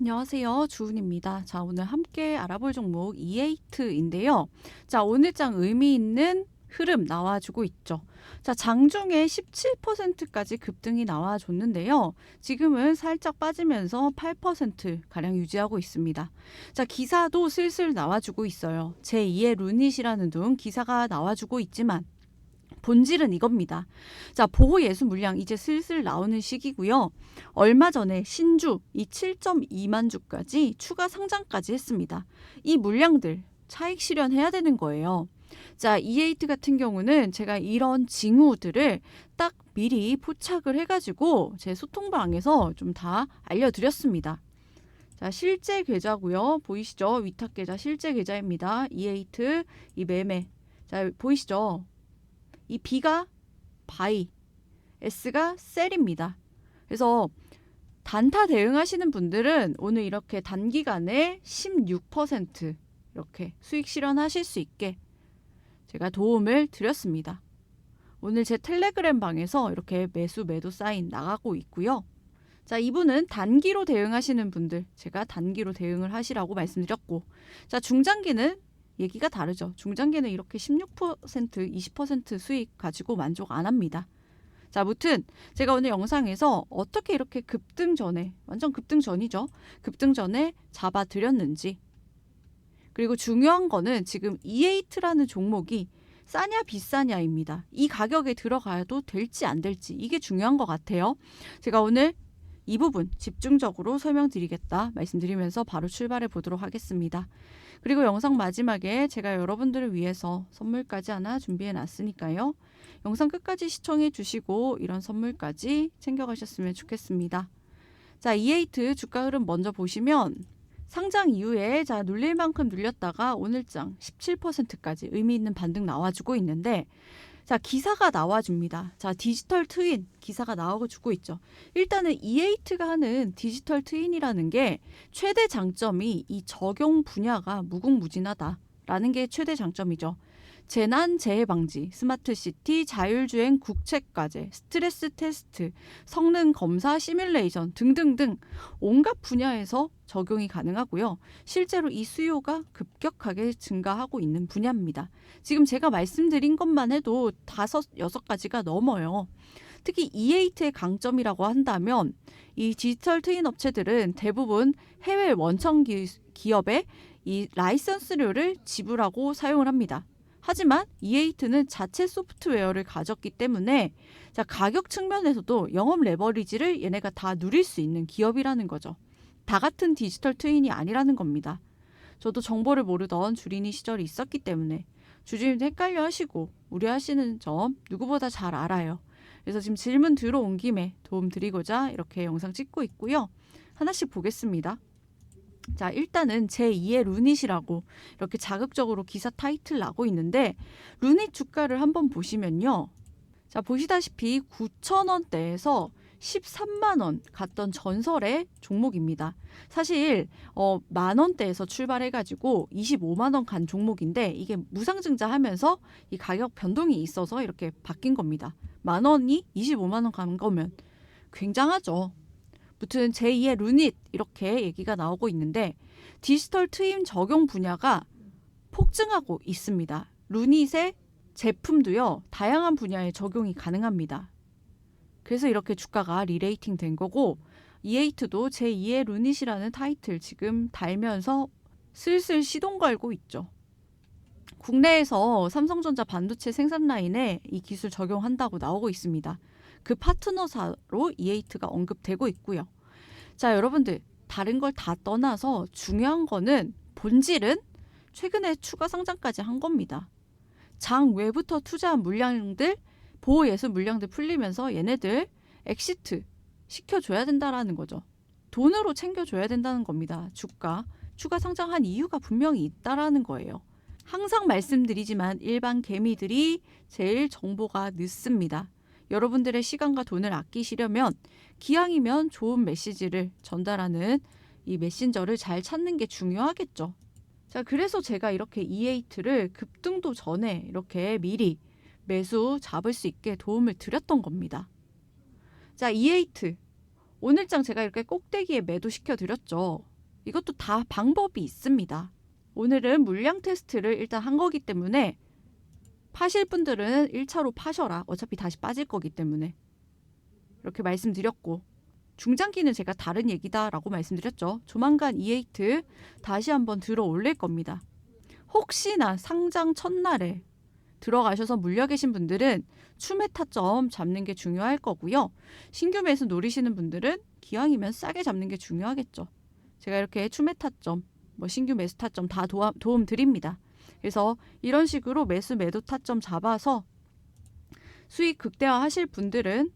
안녕하세요. 주은입니다. 자, 오늘 함께 알아볼 종목 E8인데요. 자, 오늘 장 의미 있는 흐름 나와주고 있죠. 자, 장중에 17%까지 급등이 나와줬는데요. 지금은 살짝 빠지면서 8% 가량 유지하고 있습니다. 자, 기사도 슬슬 나와주고 있어요. 제2의 루닛이라는 등 기사가 나와주고 있지만 본질은 이겁니다. 자, 보호 예수 물량 이제 슬슬 나오는 시기고요. 얼마 전에 신주 이 7.2만 주까지 추가 상장까지 했습니다. 이 물량들 차익 실현해야 되는 거예요. 자, E8 같은 경우는 제가 이런 징후들을 딱 미리 포착을 해가지고 제 소통방에서 좀 다 알려드렸습니다. 자, 실제 계좌고요. 보이시죠? 위탁 계좌 실제 계좌입니다. E8 이 매매. 자, 보이시죠? 이 B가 바이, S가 셀입니다. 그래서 단타 대응하시는 분들은 오늘 이렇게 단기간에 16% 이렇게 수익 실현하실 수 있게 제가 도움을 드렸습니다. 오늘 제 텔레그램 방에서 이렇게 매수 매도 사인 나가고 있고요. 자, 이분은 단기로 대응하시는 분들 제가 단기로 대응을 하시라고 말씀드렸고 자, 중장기는 얘기가 다르죠. 중장기는 이렇게 16% 20% 수익 가지고 만족 안 합니다. 자, 무튼 제가 오늘 영상에서 어떻게 이렇게 급등 전에 완전 급등 전이죠. 급등 전에 잡아 드렸는지 그리고 중요한 거는 지금 E8라는 종목이 싸냐 비싸냐입니다. 이 가격에 들어가도 될지 안 될지 이게 중요한 것 같아요. 제가 오늘 이 부분 집중적으로 설명드리겠다 말씀드리면서 바로 출발해 보도록 하겠습니다. 그리고 영상 마지막에 제가 여러분들을 위해서 선물까지 하나 준비해 놨으니까요. 영상 끝까지 시청해 주시고 이런 선물까지 챙겨가셨으면 좋겠습니다. 자, E8 주가 흐름 먼저 보시면 상장 이후에 자 눌릴 만큼 눌렸다가 오늘장 17%까지 의미 있는 반등 나와주고 있는데 자 기사가 나와줍니다. 자 디지털 트윈 기사가 나와주고 있죠. 일단은 E8가 하는 디지털 트윈이라는 게 최대 장점이 이 적용 분야가 무궁무진하다라는 게 최대 장점이죠. 재난 재해 방지, 스마트 시티, 자율주행 국책 과제, 스트레스 테스트, 성능 검사 시뮬레이션 등등등 온갖 분야에서 적용이 가능하고요. 실제로 이 수요가 급격하게 증가하고 있는 분야입니다. 지금 제가 말씀드린 것만 해도 다섯 여섯 가지가 넘어요. 특히 E8의 강점이라고 한다면 이 디지털 트윈 업체들은 대부분 해외 원청 기업에 이 라이선스료를 지불하고 사용을 합니다. 하지만 E8는 자체 소프트웨어를 가졌기 때문에 자, 가격 측면에서도 영업 레버리지를 얘네가 다 누릴 수 있는 기업이라는 거죠. 다 같은 디지털 트윈이 아니라는 겁니다. 저도 정보를 모르던 주린이 시절이 있었기 때문에 주주님도 헷갈려 하시고 우려하시는 점 누구보다 잘 알아요. 그래서 지금 질문 들어온 김에 도움 드리고자 이렇게 영상 찍고 있고요. 하나씩 보겠습니다. 자, 일단은 제2의 루닛이라고 이렇게 자극적으로 기사 타이틀 나고 있는데 루닛 주가를 한번 보시면요. 자, 보시다시피 9,000원대에서 13만 원 갔던 전설의 종목입니다. 사실 어, 만 원대에서 출발해 가지고 25만 원 간 종목인데 이게 무상증자 하면서 이 가격 변동이 있어서 이렇게 바뀐 겁니다. 만 원이 25만 원 간 거면 굉장하죠. 무튼 제2의 루닛 이렇게 얘기가 나오고 있는데 디지털 트임 적용 분야가 폭증하고 있습니다. 루닛의 제품도요 다양한 분야에 적용이 가능합니다. 그래서 이렇게 주가가 리레이팅 된 거고 E8도 제2의 루닛이라는 타이틀 지금 달면서 슬슬 시동 걸고 있죠. 국내에서 삼성전자 반도체 생산 라인에 이 기술 적용한다고 나오고 있습니다. 그 파트너사로 E8가 언급되고 있고요. 자, 여러분들 다른 걸 다 떠나서 중요한 거는 본질은 최근에 추가 상장까지 한 겁니다. 장 외부터 투자한 물량들 보호 예수 물량들 풀리면서 얘네들 엑시트 시켜줘야 된다라는 거죠. 돈으로 챙겨줘야 된다는 겁니다. 주가 추가 상장한 이유가 분명히 있다라는 거예요. 항상 말씀드리지만 일반 개미들이 제일 정보가 늦습니다. 여러분들의 시간과 돈을 아끼시려면 기왕이면 좋은 메시지를 전달하는 이 메신저를 잘 찾는 게 중요하겠죠. 자, 그래서 제가 이렇게 E8를 급등도 전에 이렇게 미리 매수 잡을 수 있게 도움을 드렸던 겁니다. 자, E8 오늘장 제가 이렇게 꼭대기에 매도시켜 드렸죠. 이것도 다 방법이 있습니다. 오늘은 물량 테스트를 일단 한 거기 때문에 파실 분들은 1차로 파셔라. 어차피 다시 빠질 거기 때문에. 이렇게 말씀드렸고 중장기는 제가 다른 얘기다라고 말씀드렸죠. 조만간 E8 다시 한번 들어 올릴 겁니다. 혹시나 상장 첫날에 들어가셔서 물려 계신 분들은 추매 타점 잡는 게 중요할 거고요. 신규 매수 노리시는 분들은 기왕이면 싸게 잡는 게 중요하겠죠. 제가 이렇게 추매 타점, 뭐 신규 매수 타점 다 도와, 도움 드립니다. 그래서 이런 식으로 매수 매도 타점 잡아서 수익 극대화 하실 분들은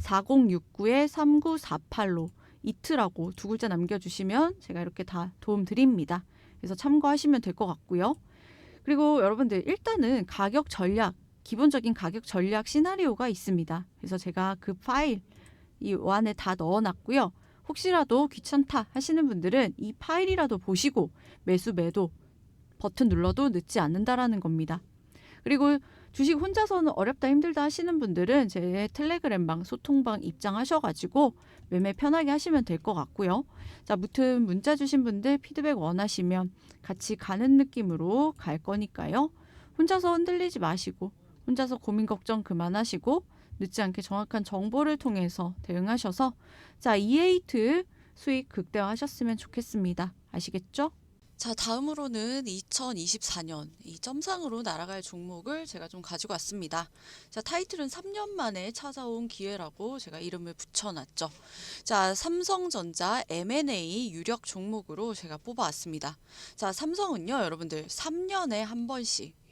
4069에 3948로 이트라고 두 글자 남겨주시면 제가 이렇게 다 도움 드립니다. 그래서 참고하시면 될 것 같고요. 그리고 여러분들 일단은 가격 전략, 기본적인 가격 전략 시나리오가 있습니다. 그래서 제가 그 파일 이 안에 다 넣어놨고요. 혹시라도 귀찮다 하시는 분들은 이 파일이라도 보시고 매수 매도 버튼 눌러도 늦지 않는다라는 겁니다. 그리고 주식 혼자서는 어렵다 힘들다 하시는 분들은 제 텔레그램방 소통방 입장하셔가지고 매매 편하게 하시면 될 것 같고요. 자, 무튼 문자 주신 분들 피드백 원하시면 같이 가는 느낌으로 갈 거니까요. 혼자서 흔들리지 마시고 혼자서 고민 걱정 그만하시고 늦지 않게 정확한 정보를 통해서 대응하셔서 자, E8 수익 극대화하셨으면 좋겠습니다. 아시겠죠? 자, 다음으로는 2024년 이 점상으로 날아갈 종목을 제가 좀 가지고 왔습니다. 자, 타이틀은 3년 만에 찾아온 기회라고 제가 이름을 붙여놨죠. 자, 삼성전자 M&A 유력 종목으로 제가 뽑아왔습니다. 자, 삼성은요, 여러분들 3년에 한 번씩